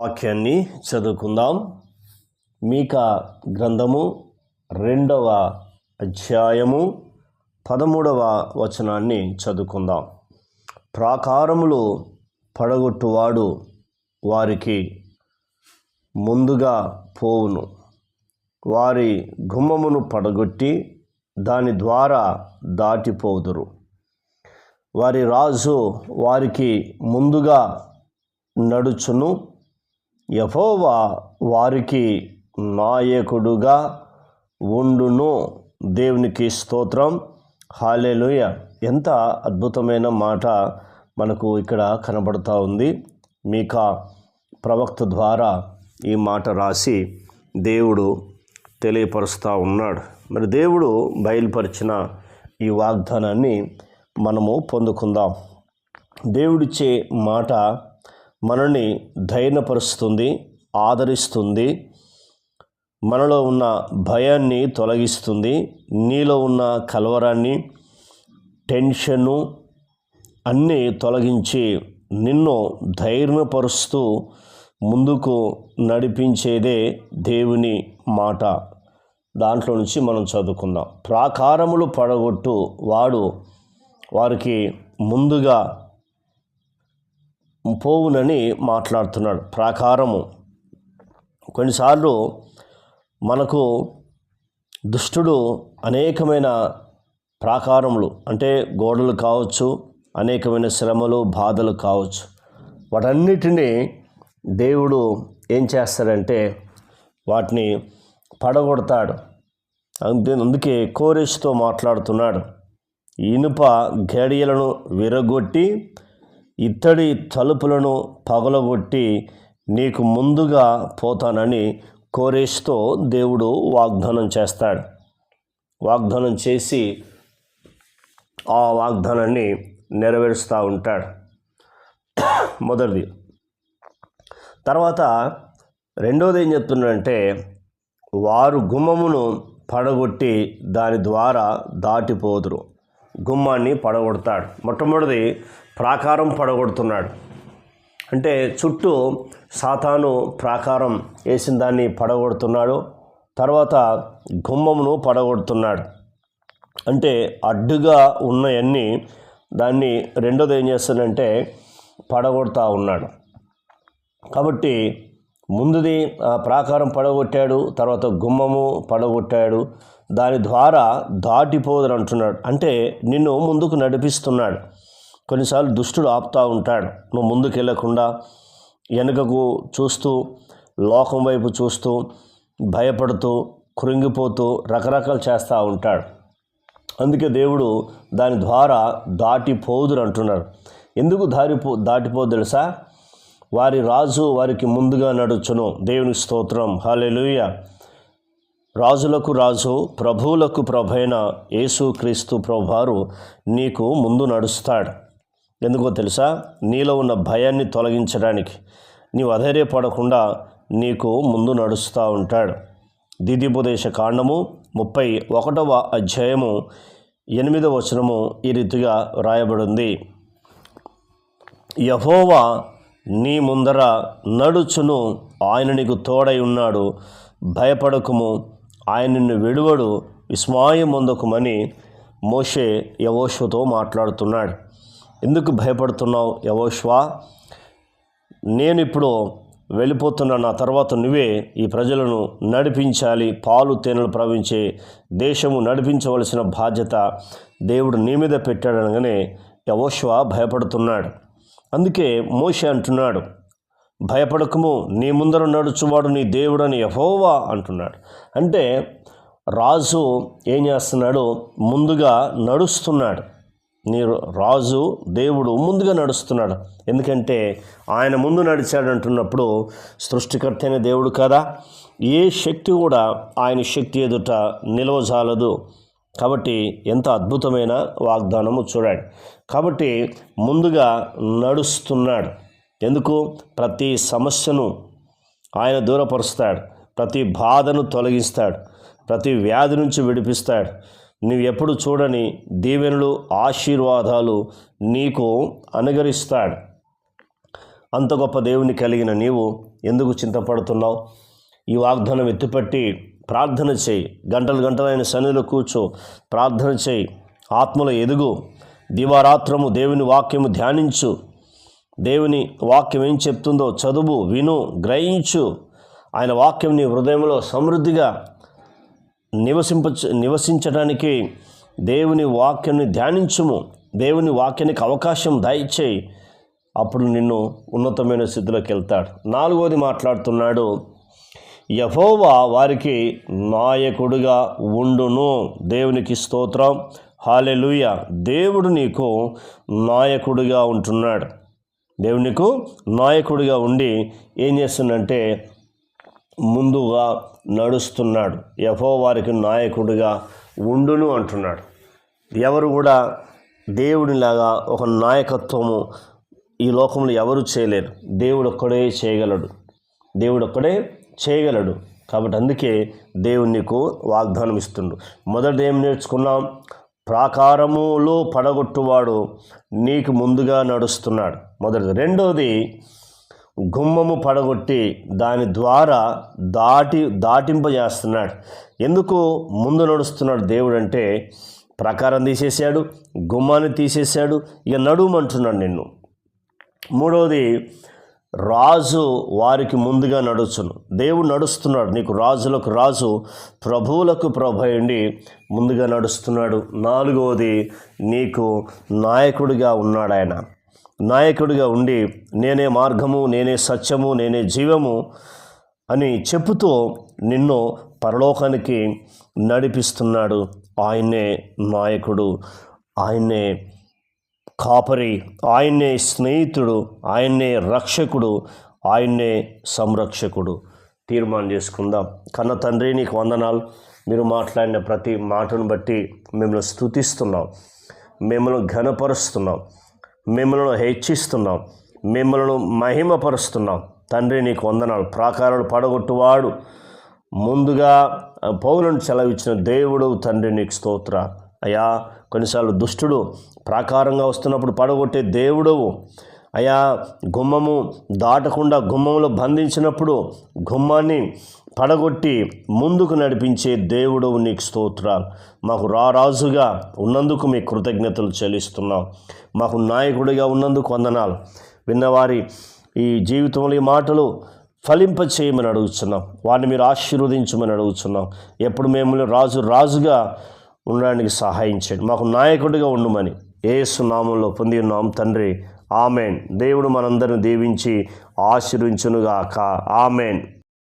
వాక్యాన్ని చదువుకుందాం. మీకా గ్రంథము రెండవ అధ్యాయము పదమూడవ వచనాన్ని చదువుకుందాం. ప్రాకారములు పడగొట్టువాడు వారికి ముందుగా పోవును. వారి గుమ్మమును పడగొట్టి దాని ద్వారా దాటిపోదురు. వారి రాజు వారికి ముందుగా నడుచును. యహోవా వారికి నాయకుడుగా ఉండును. దేవునికి స్తోత్రం. హాలేలుయ ఎంత అద్భుతమైన మాట మనకు ఇక్కడ కనబడుతూ ఉంది. మీకా ప్రవక్త ద్వారా ఈ మాట రాసి దేవుడు తెలియపరుస్తూ ఉన్నాడు. మరి దేవుడు బయలుపరిచిన ఈ వాగ్దానాన్ని మనము పొందుకుందాం. దేవుడిచ్చే మాట మనల్ని ధైర్యపరుస్తుంది ఆదరిస్తుంది. మనలో ఉన్న భయాన్ని తొలగిస్తుంది. నీలో ఉన్న కలవరాన్ని టెన్షను అన్నీ తొలగించి నిన్ను ధైర్యపరుస్తూ ముందుకు నడిపించేదే దేవుని మాట. దాంట్లో నుంచి మనం చదువుకుందాం. ప్రాకారములు పడగొట్టు వాడు వారికి ముందుగా పోవునని మాట్లాడుతున్నాడు. ప్రాకారము. కొన్నిసార్లు మనకు దుష్టుడు అనేకమైన ప్రాకారములు అంటే గోడలు కావచ్చు అనేకమైన శ్రమలు బాధలు కావచ్చు. వాటన్నిటినీ దేవుడు ఏం చేస్తాడంటే వాటిని పడగొడతాడు. అంతే అందుకే కోరేష్తో మాట్లాడుతున్నాడు. ఇనుప గడియలను విరగొట్టి ఇత్తడి తలుపులను పగలగొట్టి నీకు ముందుగా పోతానని కోరేష్తో దేవుడు వాగ్దానం చేస్తాడు. వాగ్దానం చేసి ఆ వాగ్దానాన్ని నెరవేరుస్తూ ఉంటాడు. మొదటిది. తర్వాత రెండోది ఏం చెప్తున్నాడంటే వారు గుమ్మమును పడగొట్టి దాని ద్వారా దాటిపోదురు. గుమ్మాన్ని పడగొడతాడు. మొట్టమొదటిది ప్రాకారం పడగొడుతున్నాడు. అంటే చుట్టూ సాతాను ప్రాకారం వేసిన దాన్ని పడగొడుతున్నాడు. తర్వాత గుమ్మమును పడగొడుతున్నాడు. అంటే అడ్డుగా ఉన్నవన్నీ దాన్ని రెండోది ఏం చేస్తానంటే పడగొడతా ఉన్నాడు. కాబట్టి ముందుది ఆ ప్రాకారం పడగొట్టాడు తర్వాత గుమ్మము పడగొట్టాడు దాని ద్వారా దాటిపోదని అంటున్నాడు. అంటే నిన్ను ముందుకు నడిపిస్తున్నాడు. కొన్నిసార్లు దుష్టుడు ఆపుతూ ఉంటాడు. నువ్వు ముందుకు వెళ్ళకుండా వెనుకకు చూస్తూ లోకం వైపు చూస్తూ భయపడుతూ కృంగిపోతూ రకరకాలు చేస్తూ ఉంటాడు. అందుకే దేవుడు దాని ద్వారా దాటిపోదురు అంటున్నాడు. ఎందుకు దారిపో దాటిపోదు తెలుసా? వారి రాజు వారికి ముందుగా నడుచును. దేవుని స్తోత్రం. హాలెలుయ రాజులకు రాజు ప్రభువులకు ప్రభైన యేసు క్రీస్తు ప్రభువారు నీకు ముందు నడుస్తాడు. ఎందుకో తెలుసా? నీలో ఉన్న భయాన్ని తొలగించడానికి. నీవు అధైర్యపడకుండా నీకు ముందు నడుస్తూ ఉంటాడు. దిదిపదేశ కాండము ముప్పై ఒకటవ అధ్యాయము ఎనిమిదవ వచనము ఈ రీతిగా రాయబడింది యహోవా నీ ముందర నడుచును ఆయన నీకు తోడై ఉన్నాడు. భయపడకుము ఆయన నిన్ను విడువడు విస్మాయం పొందకుమని మోషే యవోష్వతో మాట్లాడుతున్నాడు. ఎందుకు భయపడుతున్నావు యవోష్వా నేను ఇప్పుడు వెళ్ళిపోతున్న నా తర్వాత నువ్వే ఈ ప్రజలను నడిపించాలి పాలు తేనెలు ప్రవహించే దేశము నడిపించవలసిన బాధ్యత దేవుడు నీ మీద పెట్టాడనగానే యవోష్వా భయపడుతున్నాడు. అందుకే మోషే అంటున్నాడు భయపడకము నీ ముందర నడుచువాడు నీ దేవుడని యహోవా అంటున్నాడు. అంటే రాజు ఏం చేస్తున్నాడు? ముందుగా నడుస్తున్నాడు. నీ రాజు దేవుడు ముందుగా నడుస్తున్నాడు. ఎందుకంటే ఆయన ముందు నడిచాడు అంటున్నప్పుడు సృష్టికర్త అయిన దేవుడు కదా. ఏ శక్తి కూడా ఆయన శక్తి ఎదుట నిలవజాలదు. కాబట్టి ఎంత అద్భుతమైన వాగ్దానము చూడండి. కాబట్టి ముందుగా నడుస్తున్నాడు. ఎందుకు? ప్రతి సమస్యను ఆయన దూరపరుస్తాడు. ప్రతి బాధను తొలగిస్తాడు. ప్రతి వ్యాధి నుంచి విడిపిస్తాడు. నువ్వు ఎప్పుడు చూడని దీవెనలు ఆశీర్వాదాలు నీకు అనుగరిస్తాడు. అంత గొప్ప దేవుని కలిగిన నీవు ఎందుకు చింతపడుతున్నావు? ఈ వాగ్దానం ఎత్తుపట్టి ప్రార్థన చేయి. గంటలు గంటలైన సన్నిధిలో కూర్చో. ప్రార్థన చేయి. ఆత్మలో ఎదుగు. దివారాత్రము దేవుని వాక్యము ధ్యానించు. దేవుని వాక్యం ఏం చెప్తుందో చదువు విను గ్రహించు. ఆయన వాక్యం నీ హృదయంలో సమృద్ధిగా నివసింప నివసించడానికి దేవుని వాక్యాన్ని ధ్యానించుము. దేవుని వాక్యానికి అవకాశం దయచేయి. అప్పుడు నిన్ను ఉన్నతమైన స్థితిలోకి వెళ్తాడు. నాలుగోది మాట్లాడుతున్నాడు యహోవా వారికి నాయకుడిగా ఉండును. దేవునికి స్తోత్రం. హాలెలుయ దేవుడు నీకు నాయకుడిగా ఉంటున్నాడు. దేవునికు నాయకుడిగా ఉండి ఏం చేస్తుందంటే ముందుగా నడుస్తున్నాడు. యహో వారికి నాయకుడిగా ఉండును అంటున్నాడు. ఎవరు కూడా దేవుడిలాగా ఒక నాయకత్వము ఈ లోకంలో ఎవరు చేయలేరు. దేవుడు ఒక్కడే చేయగలడు. దేవుడు ఒక్కడే చేయగలడు. కాబట్టి అందుకే దేవుడు నీకు వాగ్దానం ఇస్తుండు. మొదటి ఏం నేర్చుకున్నాం? ప్రాకారములో పడగొట్టువాడు నీకు ముందుగా నడుస్తున్నాడు. మొదటిది. రెండోది గుమ్మము పడగొట్టి దాని ద్వారా దాటి దాటింపజేస్తున్నాడు. ఎందుకు ముందు నడుస్తున్నాడు దేవుడు అంటే ప్రకారం తీసేశాడు గుమ్మాన్ని తీసేశాడు ఇక నడుమంటున్నాడు నిన్ను. మూడవది రాజు వారికి ముందుగా నడుచును. దేవుడు నడుస్తున్నాడు నీకు రాజులకు రాజు ప్రభువులకు ప్రభు అయ్యండి ముందుగా నడుస్తున్నాడు. నాలుగవది నీకు నాయకుడిగా ఉన్నాడు ఆయన నాయకుడిగా ఉండి నేనే మార్గము నేనే సత్యము నేనే జీవము అని చెప్పుతూ నిన్ను పరలోకానికి నడిపిస్తున్నాడు. ఆయనే నాయకుడు ఆయనే కాపరి ఆయనే స్నేహితుడు ఆయనే రక్షకుడు ఆయనే సంరక్షకుడు. తీర్మానం చేసుకుందాం. కన్న తండ్రి నీకు వందనాలు. మీరు మాట్లాడిన ప్రతి మాటను బట్టి మిమ్మల్ని స్థుతిస్తున్నాం మిమ్మల్ని ఘనపరుస్తున్నాం. మిమ్మల్ని హెచ్చిస్తున్నాం. మిమ్మల్ని మహిమపరుస్తున్నాం. తండ్రి నీకు వందనాలు. ప్రాకారాలు పడగొట్టువాడు. ముందుగా పౌలను సెలవిచ్చిన దేవుడు తండ్రి నీకు స్తోత్ర. అయ్యా కొన్నిసార్లు దుష్టుడు ప్రాకారంగా వస్తున్నప్పుడు పడగొట్టే దేవుడవు. అయా గుమ్మము దాటకుండా గుమ్మంలో బంధించినప్పుడు గుమ్మాన్ని పడగొట్టి ముందుకు నడిపించే దేవుడు నీకు స్తోత్రాలు. మాకు రారాజుగా ఉన్నందుకు మీ కృతజ్ఞతలు చెల్లిస్తున్నాం. మాకు నాయకుడిగా ఉన్నందుకు వందనాలు. విన్నవారి ఈ జీవితంలో ఈ మాటలు ఫలింప చేయమని అడుగుతున్నాం వారిని మీరు ఆశీర్వదించమని అడుగుతున్నాం ఎప్పుడు మేము రాజు రాజుగా ఉండడానికి సహాయం చేయండి. మాకు నాయకుడిగా ఉండమని ఏ నామంలో పొంది ఉన్నాం. తండ్రి ఆమెన్. దేవుడు మనందరిని దీవించి ఆశీర్వించునుగాక. ఆమెన్.